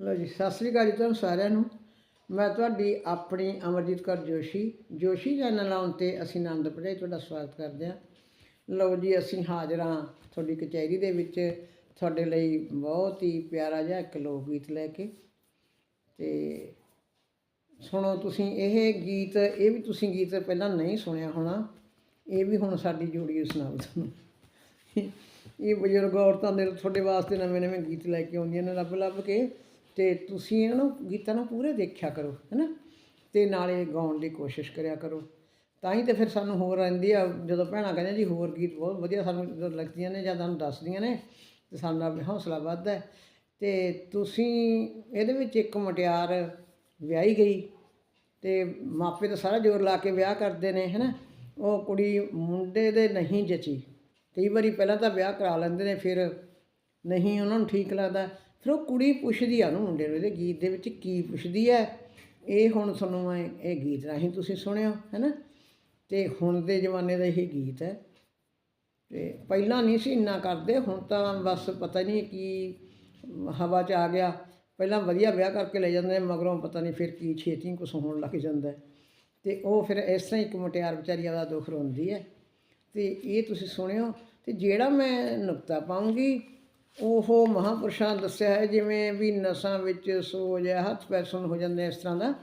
ਲੋ ਜੀ, ਸਤਿ ਸ੍ਰੀ ਅਕਾਲ ਜੀ ਤੁਹਾਨੂੰ ਸਾਰਿਆਂ ਨੂੰ। ਮੈਂ ਤੁਹਾਡੀ ਆਪਣੀ ਅਮਰਜੀਤ ਕੌਰ ਜੋਸ਼ੀ ਜੋਸ਼ੀ ਚੈਨਲ ਆਉਣ ਤੇ ਅਸੀਂ ਆਨੰਦ ਭਜਾਈ ਤੁਹਾਡਾ ਸਵਾਗਤ ਕਰਦੇ ਹਾਂ। ਲਓ ਜੀ, ਅਸੀਂ ਹਾਜ਼ਰ ਹਾਂ ਤੁਹਾਡੀ ਕਚਹਿਰੀ ਦੇ ਵਿੱਚ। ਤੁਹਾਡੇ ਲਈ ਬਹੁਤ ਹੀ ਪਿਆਰਾ ਜਿਹਾ ਇੱਕ ਲੋਕ ਗੀਤ ਲੈ ਕੇ। ਤੇ ਸੁਣੋ ਤੁਸੀਂ, ਇਹ ਗੀਤ, ਇਹ ਵੀ ਤੁਸੀਂ ਗੀਤ ਪਹਿਲਾਂ ਨਹੀਂ ਸੁਣਿਆ ਹੋਣਾ। ਇਹ ਵੀ ਹੁਣ ਸਾਡੀ ਜੋੜੀ ਸੁਣਾਓ ਤੁਹਾਨੂੰ। ਇਹ ਬਜ਼ੁਰਗ ਔਰਤਾਂ ਦੇ ਤੁਹਾਡੇ ਵਾਸਤੇ ਨਵੇਂ ਨਵੇਂ ਗੀਤ ਲੈ ਕੇ ਆਉਂਦੀਆਂ ਨੇ ਲੱਭ ਲੱਭ ਕੇ। ਅਤੇ ਤੁਸੀਂ ਇਹਨਾਂ ਨੂੰ ਗੀਤਾਂ ਨੂੰ ਪੂਰੇ ਦੇਖਿਆ ਕਰੋ ਹੈ ਨਾ ਅਤੇ ਨਾਲੇ ਗਾਉਣ ਦੀ ਕੋਸ਼ਿਸ਼ ਕਰਿਆ ਕਰੋ। ਤਾਂ ਹੀ ਤਾਂ ਫਿਰ ਸਾਨੂੰ ਹੋਰ ਰਹਿੰਦੀ ਆ, ਜਦੋਂ ਭੈਣਾਂ ਕਹਿੰਦੇ ਜੀ ਹੋਰ ਗੀਤ ਬਹੁਤ ਵਧੀਆ ਸਾਨੂੰ ਜਦੋਂ ਲੱਗਦੀਆਂ ਨੇ ਜਾਂ ਤੁਹਾਨੂੰ ਦੱਸਦੀਆਂ ਨੇ, ਤੇ ਸਾਡਾ ਵੀ ਹੌਸਲਾ ਵੱਧਦਾ ਹੈ। ਤੇ ਤੁਸੀਂ, ਇਹਦੇ ਵਿੱਚ ਇੱਕ ਮੁਟਿਆਰ ਵਿਆਹੀ ਗਈ ਤੇ ਮਾਪੇ ਤਾਂ ਸਾਰਾ ਜ਼ੋਰ ਲਾ ਕੇ ਵਿਆਹ ਕਰਦੇ ਨੇ, ਹੈਨਾ? ਉਹ ਕੁੜੀ ਮੁੰਡੇ ਦੇ ਨਹੀਂ ਜਚੀ। ਕਈ ਵਾਰੀ ਪਹਿਲਾਂ ਤਾਂ ਵਿਆਹ ਕਰਾ ਲੈਂਦੇ ਨੇ, ਫਿਰ ਨਹੀਂ ਉਹਨਾਂ ਨੂੰ ਠੀਕ ਲੱਗਦਾ। ਫਿਰ ਉਹ ਕੁੜੀ ਪੁੱਛਦੀ ਆ ਉਹਨੂੰ ਮੁੰਡੇ ਨੂੰ, ਇਹਦੇ ਗੀਤ ਦੇ ਵਿੱਚ ਕੀ ਪੁੱਛਦੀ ਹੈ ਇਹ ਹੁਣ ਤੁਹਾਨੂੰ ਮੈਂ ਇਹ ਗੀਤ ਰਾਹੀਂ ਤੁਸੀਂ ਸੁਣਿਓ ਹੈਨਾ? ਤੇ ਹੁਣ ਦੇ ਜ਼ਮਾਨੇ ਦਾ ਇਹ ਗੀਤ ਹੈ ਤੇ ਪਹਿਲਾਂ ਨਹੀਂ ਸੀ ਇੰਨਾ ਕਰਦੇ, ਹੁਣ ਤਾਂ ਬਸ ਪਤਾ ਨਹੀਂ ਕੀ ਹਵਾ 'ਚ ਆ ਗਿਆ। ਪਹਿਲਾਂ ਵਧੀਆ ਵਿਆਹ ਕਰਕੇ ਲੈ ਜਾਂਦੇ, ਮਗਰੋਂ ਪਤਾ ਨਹੀਂ ਫਿਰ ਕੀ ਛੇਤੀ ਕੁਛ ਹੋਣ ਲੱਗ ਜਾਂਦਾ ਹੈ। ਤੇ ਉਹ ਫਿਰ ਇਸ ਤਰ੍ਹਾਂ ਇੱਕ ਮੁਟਿਆਰ ਵਿਚਾਰੀ ਦਾ ਦੁੱਖ ਰੋਂਦੀ ਹੈ ਤੇ ਇਹ ਤੁਸੀਂ ਸੁਣਿਓ, ਤੇ ਜਿਹੜਾ ਮੈਂ ਨੁਕਤਾ ਪਾਉਂਗੀ ਉਹ ਮਹਾਂਪੁਰਸ਼ਾਂ ਦੱਸਿਆ ਹੈ, ਜਿਵੇਂ ਵੀ ਨਸਾਂ ਵਿੱਚ ਸੋਜ ਹੈ, ਹੱਥ ਪੈਰ ਸੁੰਨ ਹੋ ਜਾਂਦੇ ਇਸ ਤਰ੍ਹਾਂ ਦਾ,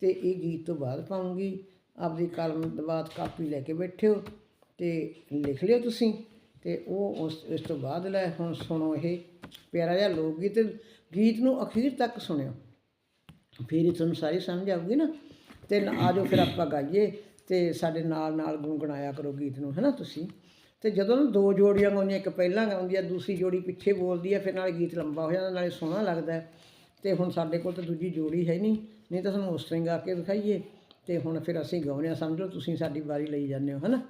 ਤੇ ਇਹ ਗੀਤ ਤੋਂ ਬਾਅਦ ਪਾਉਂਗੀ। ਆਪਦੀ ਕਲਮ ਦਬਾਤ ਕਾਪੀ ਲੈ ਕੇ ਬੈਠਿਓ ਤੇ ਲਿਖ ਲਿਓ ਤੁਸੀਂ, ਤੇ ਉਹ ਉਸ, ਇਸ ਤੋਂ ਬਾਅਦ ਲੈ, ਹੁਣ ਸੁਣੋ ਇਹ ਪਿਆਰਾ ਜਿਹਾ ਲੋਕ ਗੀਤ ਗੀਤ ਨੂੰ ਅਖੀਰ ਤੱਕ ਸੁਣਿਓ। ਫਿਰ ਹੀ ਤੁਹਾਨੂੰ ਸਾਰੀ ਸਮਝ ਆਊਗੀ ਨਾ। ਤੇ ਆਜੋ ਫਿਰ ਆਪਾਂ ਗਾਈਏ ਤੇ ਸਾਡੇ ਨਾਲ ਨਾਲ ਗੁੰਗਣਾਇਆ ਕਰੋ ਗੀਤ ਨੂੰ ਹੈ ਨਾ ਤੁਸੀਂ? ਤੇ ਜਦੋਂ ਨਾ ਦੋ ਜੋੜੀਆਂ ਗਾਉਂਦੀਆਂ, ਇੱਕ ਪਹਿਲਾਂ ਗਾਉਂਦੀ ਆ, ਦੂਸਰੀ ਜੋੜੀ ਪਿੱਛੇ ਬੋਲਦੀ ਆ, ਫਿਰ ਨਾਲੇ ਗੀਤ ਲੰਬਾ ਹੋ ਜਾਂਦਾ, ਨਾਲੇ ਸੋਹਣਾ ਲੱਗਦਾ। ਹੈ। ਤੇ ਹੁਣ ਸਾਡੇ ਕੋਲ ਤਾਂ ਦੂਜੀ ਜੋੜੀ ਹੈ ਨਹੀਂ ਨਹੀਂ ਤਾਂ ਸਾਨੂੰ ਉਸ ਤਰ੍ਹਾਂ ਹੀ ਗਾ ਕੇ ਦਿਖਾਈਏ ਤੇ ਹੁਣ ਫਿਰ ਅਸੀਂ ਗਾਉਂਦੇ ਹਾਂ ਸਮਝ ਲਓ ਤੁਸੀਂ ਸਾਡੀ ਵਾਰੀ ਲਈ ਜਾਂਦੇ ਹੋ, ਹਨਾ?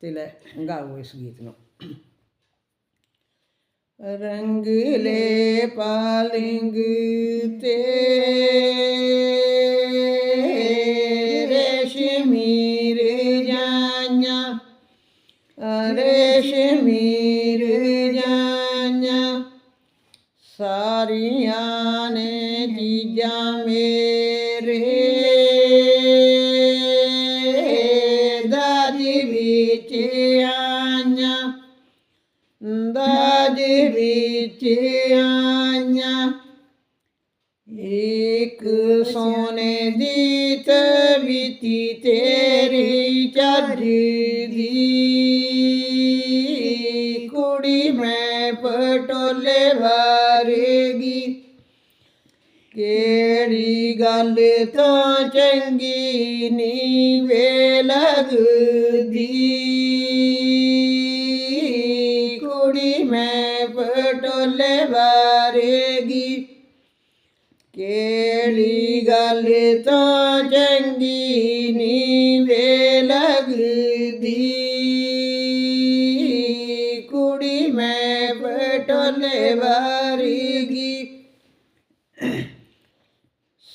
ਤੇ ਲੈ, ਗਾਓ ਇਸ ਗੀਤ ਨੂੰ। ਰੰਗ ਰੰਗਲੇ ਪਾਲਿੰਗ ਤੇ ਜਾਈਆਂ ਸਾਰੀਆਂ ਨੇ ਚੀਜ਼ਾਂ ਮੇਰੇ ਦਾਜ ਵਿੱਚ ਆਈਆਂ, ਦਾਜ ਵਿੱਚ ਆਈਆਂ। ਇੱਕ ਸੋਨੇ ਦੀ ਤਵੀਤੀ ਤੇਰੀ ਚੱਜ ਤਾਂ ਚੰਗੀ ਨੀ ਵੇ ਲੱਗਦੀ। ਕੁੜੀ ਮੈਂ ਪਟੋਲੇ ਵਾਰੇਗੀ। ਕਿਹੜੀ ਗੱਲ ਤਾਂ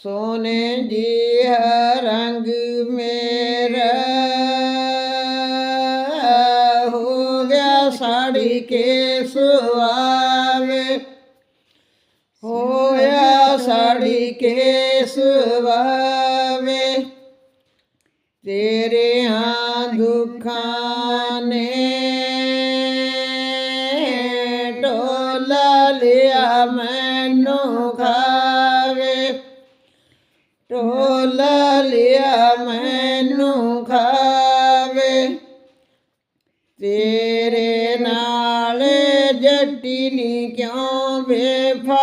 ਸੋਨੇ ਜੀ ਰੰਗ ਮੇਰਾ। ਹੋ ਗਿਆ ਸਾੜੀ ਕੇ ਸੁਆਵੇ। ਹੋਇਆ ਸਾੜੀ ਕੇ ਸੁਆਵੇ। ਤੇਰੇ ਹਾਂ ਦੁੱਖਾਂ ਨੇ ਢੋਲਾ ਲਿਆ ਮੈਂ। ਨੀ ਕਿਉਂ ਬੇਫਬਦੀ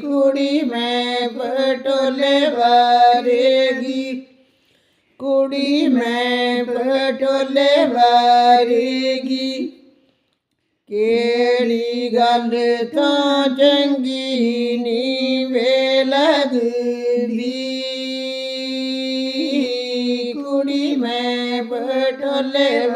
ਕੁੜੀ ਮੈਂ ਪਟੋਲੇ ਵਾਰੇਗੀ। ਕੁੜੀ ਮੈਂ ਪਟੋਲੇ ਵਾਰੇਗੀ। ਕਿਹੜੀ ਗੱਲ ਤਾਂ ਚੰਗੀ ਨੀ ਵੇ ਲੱਗਦੀ। ਕੁੜੀ ਮੈਂ ਪਟੋਲੇ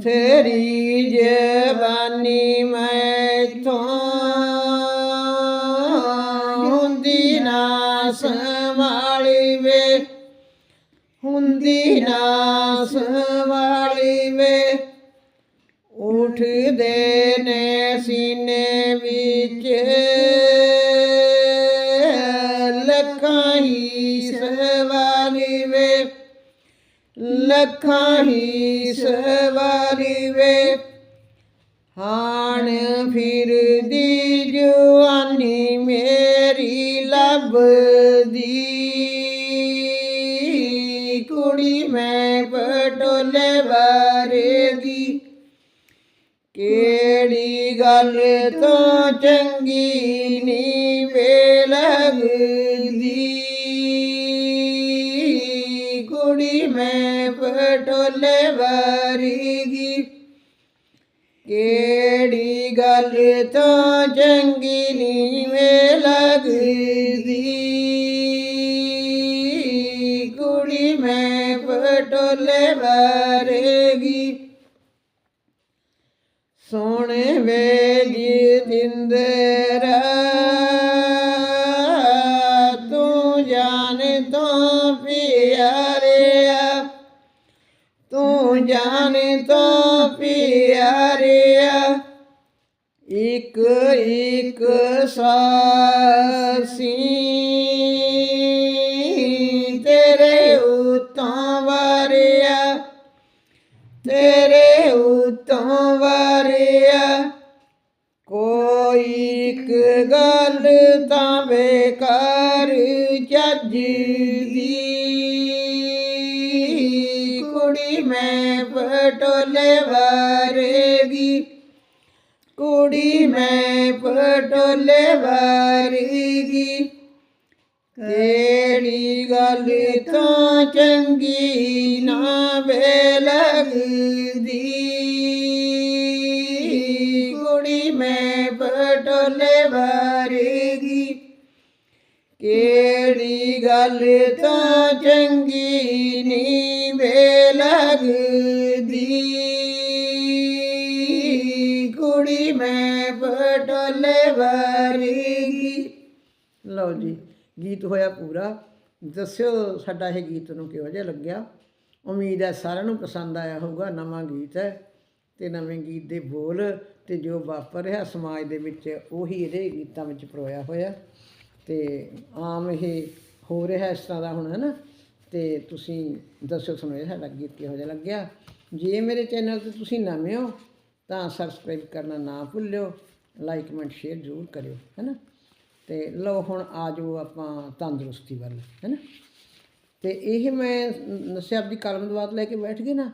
ਅਥਰੀ ਜਵਾਨੀ ਮੈਂ ਤੋਂ ਹੁੰਦੀ ਨਾ ਸੰਭਾਲੀ ਵੇ। ਹੁੰਦੀ ਨਾ ਸੰਭਾਲੀ ਵੇ। ਉਠਦੇ ਨੇ ਸੀਨੇ ਵਿੱਚ। ਲੱਖਾਂ ਹੀ ਸਵਾਰੀ ਵੇ ਹਾਣ ਫਿਰਦੀ ਜਵਾਨੀ ਮੇਰੀ ਲੱਭਦੀ। ਕੁੜੀ ਮੈਂ ਪਟੋਲੇ ਵਾਰੇਗੀ ਕਿਹੜੀ ਗੱਲ ਤੋਂ ਚੰਗੀ ਨੀ ਵੇ ਲੱਗਦੀ। ਤੋਂ ਚੰਗੀ ਨੀਵੇਂ ਲੱਗਦੀ। ਕੁੜੀ ਮੈਂ ਪਟੋਲੇ ਵਾਰੇਗੀ। ਸੋਹਣੇ ਵੇਲੀ ਦਿੰਦਰਾ ਤੂੰ ਇੱਕ ਇੱਕ ਸਾਸੀ। ਤੇਰੇ ਉਤੋਂ ਵਾਰਿਆ, ਤੇਰੇ ਉਤੋਂ ਵਾਰਿਆ। ਕੋਈ ਇੱਕ ਗੱਲ ਤਾਂ ਬੇਕਾਰ ਚੱਜਦੀ ਕੁੜੀ ਮੈਂ ਪਟੋਲੇ ਵਾਰੇਗੀ ਪਟੋਲੇ ਵਾਰੇਗੀ। ਕਿਹੜੀ ਗੱਲ ਤਾਂ ਚੰਗੀ ਨਾ ਵੇ ਲੱਗਦੀ। ਕੁੜੀ ਮੈਂ ਪਟੋਲੇ ਵਾਰੇਗੀ। ਕਿਹੜੀ ਗੱਲ ਤਾਂ ਚੰਗੀ ਲਓ ਜੀ, ਗੀਤ ਹੋਇਆ ਪੂਰਾ। ਦੱਸਿਓ ਸਾਡਾ ਇਹ ਗੀਤ ਨੂੰ ਕਿਹੋ ਜਿਹਾ ਲੱਗਿਆ। ਉਮੀਦ ਹੈ ਸਾਰਿਆਂ ਨੂੰ ਪਸੰਦ ਆਇਆ ਹੋਊਗਾ, ਨਵਾਂ ਗੀਤ ਹੈ ਤੇ ਨਵੇਂ ਗੀਤ ਦੇ ਬੋਲ ਤੇ ਜੋ ਵਾਪਰ ਰਿਹਾ ਸਮਾਜ ਦੇ ਵਿੱਚ, ਉਹੀ ਇਹਦੇ ਗੀਤਾਂ ਵਿੱਚ ਪਰੋਇਆ ਹੋਇਆ। ਤੇ ਆਮ ਇਹ ਹੋ ਰਿਹਾ ਇਸ ਤਰ੍ਹਾਂ ਦਾ ਹੁਣ ਹੈ ਨਾ ਤੇ ਤੁਸੀਂ ਦੱਸੋ ਤੁਹਾਨੂੰ ਇਹ ਸਾਡਾ ਗੀਤ ਕਿਹੋ ਜਿਹਾ ਲੱਗਿਆ। ਜੇ ਮੇਰੇ ਚੈਨਲ ਤੇ ਤੁਸੀਂ ਨਵੇਂ ਹੋ, ਤਾਂ ਸਬਸਕ੍ਰਾਈਬ ਕਰਨਾ ਨਾ ਭੁੱਲਿਓ ਲਾਈਕ ਕਮੈਂਟ ਸ਼ੇਅਰ ਜ਼ਰੂਰ ਕਰਿਓ ਹੈ ਨਾ ਤੇ ਲਓ ਹੁਣ ਆ ਜਾਓ ਆਪਾਂ ਤੰਦਰੁਸਤੀ ਵੱਲ ਹੈ ਨਾ ਤੇ ਇਹ ਮੈਂ ਨਸਿਆ ਆਪਦੀ ਕਲਮ ਦਵਾਤ ਲੈ ਕੇ ਬੈਠ ਗਈ ਨਾ,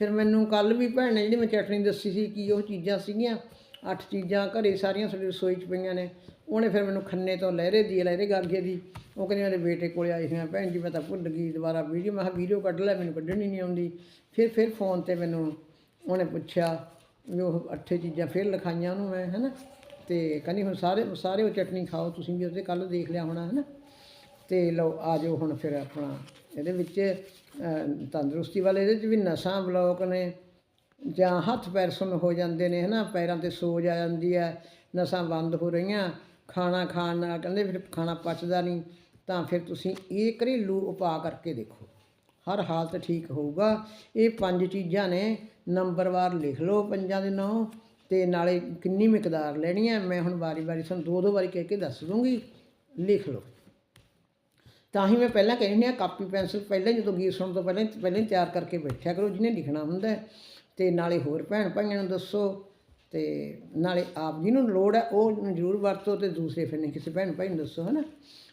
ਫਿਰ ਮੈਨੂੰ ਕੱਲ ਵੀ ਭੈਣ ਨੇ ਜਿਹੜੀ ਮੈਂ ਚਟਨੀ ਦੱਸੀ ਸੀ ਕੀ ਉਹ ਚੀਜ਼ਾਂ ਸੀਗੀਆਂ, ਅੱਠ ਚੀਜ਼ਾਂ ਘਰੇ ਸਾਰੀਆਂ ਸਾਡੀ ਰਸੋਈ 'ਚ ਪਈਆਂ ਨੇ, ਉਹਨੇ ਫਿਰ ਮੈਨੂੰ ਖੰਨੇ ਤੋਂ ਲਹਿਰੇ ਦੀ, ਲਹਿਰੇ ਗਾਗੇ ਦੀ, ਉਹ ਕਹਿੰਦੀ ਮੇਰੇ ਬੇਟੇ ਕੋਲੇ ਆਈ ਹੋਈ ਭੈਣ ਜੀ ਮੈਂ ਤਾਂ ਭੁੱਲ ਗਈ ਦੁਬਾਰਾ ਵੀਡੀਓ, ਮੈਂ ਕਿਹਾ ਵੀਡੀਓ ਕੱਢ ਲੈ, ਮੈਨੂੰ ਕੱਢਣੀ ਨਹੀਂ ਆਉਂਦੀ। ਫਿਰ ਫਿਰ ਫੋਨ ਤੇ ਮੈਨੂੰ ਉਹਨੇ ਪੁੱਛਿਆ ਵੀ ਉਹ ਅੱਠੇ ਚੀਜ਼ਾਂ ਫਿਰ ਲਿਖਾਈਆਂ ਉਹਨੂੰ ਮੈਂ, ਹੈਨਾ? ਤੇ ਕਹਿੰਦੀ ਹੁਣ ਸਾਰੇ ਸਾਰੇ ਉਹ ਚਟਨੀ ਖਾਓ, ਤੁਸੀਂ ਵੀ ਉਹਦੇ ਕੱਲ ਦੇਖ ਲਿਆ ਹੋਣਾ ਹੈ ਨਾ ਤੇ ਲਓ, ਆ ਜਾਓ ਹੁਣ ਫਿਰ ਆਪਣਾ ਇਹਦੇ ਵਿੱਚ ਤੰਦਰੁਸਤੀ ਵਾਲੇ ਇਹਦੇ 'ਚ ਵੀ ਨਸਾਂ ਬਲੌਕ ਨੇ, ਜਾਂ ਹੱਥ ਪੈਰ ਸੁੰਨ ਹੋ ਜਾਂਦੇ ਨੇ, ਹਨਾ? ਪੈਰਾਂ ਤੇ ਸੋਜ ਆ ਜਾਂਦੀ ਹੈ, ਨਸਾਂ ਬੰਦ ਹੋ ਰਹੀਆਂ, ਖਾਣਾ ਖਾਣ ਨਾਲ ਕਹਿੰਦੇ ਫਿਰ ਖਾਣਾ ਪਚਦਾ ਨਹੀਂ, ਤਾਂ ਫਿਰ ਤੁਸੀਂ ਇਹ ਘਰੇਲੂ ਉਪਾਅ ਕਰਕੇ ਦੇਖੋ। ਹਰ ਹਾਲਤ ਠੀਕ ਹੋਊਗਾ। ਇਹ ਪੰਜ ਚੀਜ਼ਾਂ ਨੇ ਨੰਬਰਵਾਰ ਲਿਖ ਲਓ ਪੰਜਾਂ ਦੇ ਨਾਂ ਤੇ ਨਾਲੇ ਕਿੰਨੀ ਮਿਕਦਾਰ ਲੈਣੀ ਹੈ ਮੈਂ ਹੁਣ ਵਾਰੀ-ਵਾਰੀ ਤੁਹਾਨੂੰ ਦੋ ਦੋ ਵਾਰੀ ਕਹਿ ਕੇ ਦੱਸ ਦੂੰਗੀ ਲਿਖ ਲਓ। ਤਾਂ ਹੀ ਮੈਂ ਪਹਿਲਾਂ ਕਹਿੰਦੀ ਹਾਂ ਕਾਪੀ ਪੈਨਸਲ ਪਹਿਲਾਂ ਜਦੋਂ ਗੀਤ ਸੁਣਨ ਤੋਂ ਪਹਿਲਾਂ ਪਹਿਲਾਂ ਹੀ ਤਿਆਰ ਕਰਕੇ ਬੈਠਿਆ ਕਰੋ, ਜਿਹਨੇ ਲਿਖਣਾ ਹੁੰਦਾ ਹੈ। ਤੇ ਨਾਲੇ ਹੋਰ ਭੈਣ ਭਾਈਆਂ ਨੂੰ ਦੱਸੋ, ਤੇ ਨਾਲੇ ਆਪ ਜਿਹਨੂੰ ਲੋੜ ਹੈ, ਉਹ ਜ਼ਰੂਰ ਵਰਤੋ ਤੇ ਦੂਸਰੇ ਫਿਰ ਨਹੀਂ ਕਿਸੇ ਭੈਣ ਭਾਈ ਨੂੰ ਦੱਸੋ, ਹਨਾ।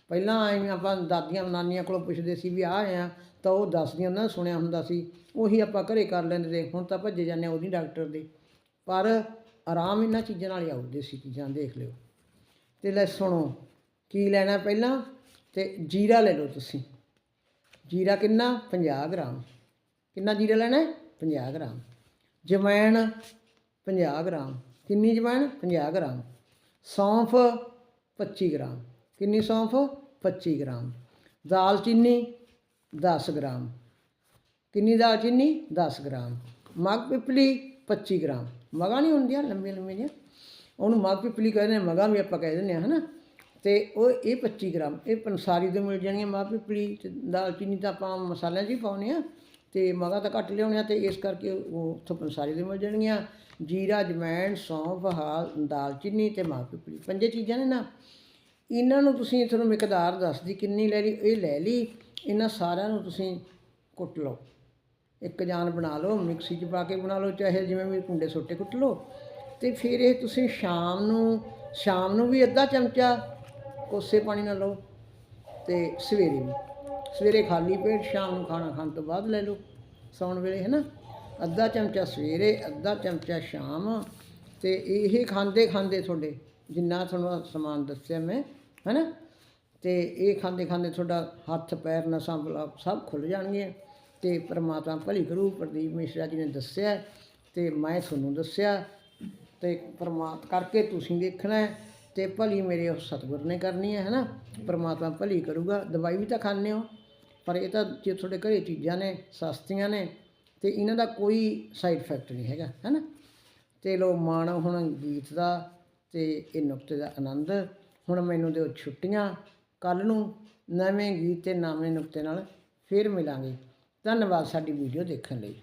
ਪਹਿਲਾਂ ਐਵੇਂ ਆਪਾਂ ਦਾਦੀਆਂ ਨਾਨੀਆਂ ਕੋਲੋਂ ਪੁੱਛਦੇ ਸੀ ਵੀ ਆਹ ਆ, ਤਾਂ ਉਹ ਦੱਸਦੀਆਂ, ਉਹਨਾਂ ਨੇ ਸੁਣਿਆ ਹੁੰਦਾ ਸੀ। ਉਹੀ ਆਪਾਂ ਘਰੇ ਕਰ ਲੈਂਦੇ ਤੇ ਹੁਣ ਤਾਂ ਭੱਜੇ ਜਾਂਦੇ ਆ ਉਹਦੀ ਡਾਕਟਰ ਦੇ। ਪਰ ਆਰਾਮ ਇਹਨਾਂ ਚੀਜ਼ਾਂ ਨਾਲ ਹੀ ਆਉ ਦੇਸੀ ਚੀਜ਼ਾਂ ਦੇਖ ਲਿਓ। ਤੇ ਲੈ ਸੁਣੋ, ਕੀ ਲੈਣਾ ਪਹਿਲਾਂ? ਤੇ ਜੀਰਾ ਲੈ ਲਓ ਤੁਸੀਂ। ਜੀਰਾ ਕਿੰਨਾ? 50 ਗ੍ਰਾਮ। ਕਿੰਨਾ ਜੀਰਾ ਲੈਣਾ ਹੈ? 50 ਗ੍ਰਾਮ। ਜਵੈਣ 50 ਗ੍ਰਾਮ। ਕਿੰਨੀ ਜਵੈਣ? 50 ਗ੍ਰਾਮ। ਸੌਂਫ 25 ਗ੍ਰਾਮ। ਕਿੰਨੀ ਸੌਂਫ? 25 ਗ੍ਰਾਮ। ਦਾਲਚੀਨੀ 10 ਗ੍ਰਾਮ। ਕਿੰਨੀ ਦਾਲਚੀਨੀ 10 ਗ੍ਰਾਮ। ਮਗ ਪਿਪਲੀ 25 ਗ੍ਰਾਮ। ਮਗਾ ਨਹੀਂ ਹੁੰਦੀਆਂ ਲੰਬੀਆਂ ਲੰਬੀਆਂ ਜਿਹੀਆਂ। ਉਹਨੂੰ ਮਗ ਪਿਪਲੀ ਕਹਿੰਦੇ ਨੇ, ਮਗਾ ਵੀ ਆਪਾਂ ਕਹਿ ਦਿੰਦੇ ਆ ਹਨਾ। ਤੇ ਉਹ ਇਹ 25 ਗ੍ਰਾਮ, ਇਹ ਪੰਸਾਰੀ ਦੇ ਮਿਲ ਜਾਣਗੀਆਂ ਮਗ ਪਿਪਲੀ ਤੇ ਦਾਲਚੀਨੀ ਤਾਂ ਆਪਾਂ ਮਸਾਲਿਆਂ 'ਚ ਹੀ ਪਾਉਂਦੇ ਆ ਤੇ ਮਗਾ ਤਾਂ ਘੱਟ ਲਿਆਉਣੇ ਆ ਤੇ ਇਸ ਕਰਕੇ ਉਹ ਉੱਥੋਂ ਪੰਸਾਰੀ ਦੇ ਮਿਲ ਜਾਣਗੀਆਂ। ਜੀਰਾ ਜਮੈਣ ਸੌਂਫ, ਹਾਲ ਦਾਲਚੀਨੀ ਤੇ ਮਾਂ ਪਿਪਲੀ ਪੰਜੇ ਚੀਜ਼ਾਂ ਨੇ ਨਾ। ਇਹਨਾਂ ਨੂੰ ਤੁਸੀਂ ਤੁਹਾਨੂੰ ਮਿਕਦਾਰ ਦੱਸਦੀ ਕਿੰਨੀ ਲੈ ਲਈ, ਇਹ ਲੈ ਲਈ। ਇਹਨਾਂ ਸਾਰਿਆਂ ਨੂੰ ਤੁਸੀਂ ਕੁੱਟ ਲਓ। ਇੱਕ ਜਾਨ ਬਣਾ ਲਓ, ਮਿਕਸੀ 'ਚ ਪਾ ਕੇ ਬਣਾ ਲਓ, ਚਾਹੇ ਜਿਵੇਂ ਵੀ ਕੁੰਡੇ ਸੋਟੇ ਕੁੱਟ ਲਓ। ਤੇ ਫਿਰ ਇਹ ਤੁਸੀਂ ਸ਼ਾਮ ਨੂੰ ਸ਼ਾਮ ਨੂੰ ਵੀ ਅੱਧਾ ਚਮਚਾ ਕੋਸੇ ਪਾਣੀ ਨਾਲ ਲਓ ਤੇ ਸਵੇਰੇ ਵੀ। ਸਵੇਰੇ ਖਾਲੀ ਪੇਟ ਸ਼ਾਮ ਨੂੰ ਖਾਣਾ ਖਾਣ ਤੋਂ ਬਾਅਦ ਲੈ ਲਓ, ਸੌਣ ਵੇਲੇ ਹੈ ਨਾ ਅੱਧਾ ਚਮਚਾ ਸਵੇਰੇ, ਅੱਧਾ ਚਮਚਾ ਸ਼ਾਮ ਤੇ ਇਹ ਖਾਂਦੇ ਖਾਂਦੇ ਤੁਹਾਡੇ, ਜਿੰਨਾ ਤੁਹਾਨੂੰ ਸਮਾਨ ਦੱਸਿਆ ਮੈਂ ਹੈ ਨਾ ਤੇ ਇਹ ਖਾਂਦੇ ਖਾਂਦੇ ਤੁਹਾਡਾ ਹੱਥ, ਪੈਰ, ਨਸਾਂ, ਬਲਾ ਸਭ ਖੁੱਲ ਜਾਣਗੇ ਤੇ ਪਰਮਾਤਮਾ ਭਲੀ ਕਰੂ, ਪ੍ਰਦੀਪ ਮਿਸ਼ਰਾ ਜੀ ਨੇ ਦੱਸਿਆ ਤੇ ਮੈਂ ਤੁਹਾਨੂੰ ਦੱਸਿਆ ਤੇ ਪ੍ਰਮਾਤ ਕਰਕੇ ਤੁਸੀਂ ਦੇਖਣਾ ਹੈ ਤੇ ਭਲੀ ਮੇਰੇ ਉਸ ਸਤਿਗੁਰ ਨੇ ਕਰਨੀ ਹੈ, ਹੈਨਾ? ਪਰਮਾਤਮਾ ਭਲੀ ਕਰੂਗਾ, ਦਵਾਈ ਵੀ ਤਾਂ ਖਾਂਦੇ ਹੋ, ਪਰ ਇਹ ਤਾਂ ਜੇ ਤੁਹਾਡੇ ਘਰੇ ਚੀਜ਼ਾਂ ਨੇ, ਸਸਤੀਆਂ ਨੇ, ਤੇ ਇਹਨਾਂ ਦਾ ਕੋਈ ਸਾਈਡ ਇਫੈਕਟ ਨਹੀਂ ਹੈਗਾ, ਹੈਨਾ? ਤੇ ਲੋ ਮਾਣ ਹੁਣ ਗੀਤ ਦਾ ਤੇ ਇਹ ਨੁਕਤੇ ਦਾ ਆਨੰਦ, ਹੁਣ ਮੈਨੂੰ ਦਿਓ ਛੁੱਟੀਆਂ ਕੱਲ ਨੂੰ ਨਵੇਂ ਗੀਤ ਤੇ ਨਵੇਂ ਨੁਕਤੇ ਨਾਲ ਫੇਰ ਮਿਲਾਂਗੇ। ਧੰਨਵਾਦ ਸਾਡੀ ਵੀਡੀਓ ਦੇਖਣ ਲਈ।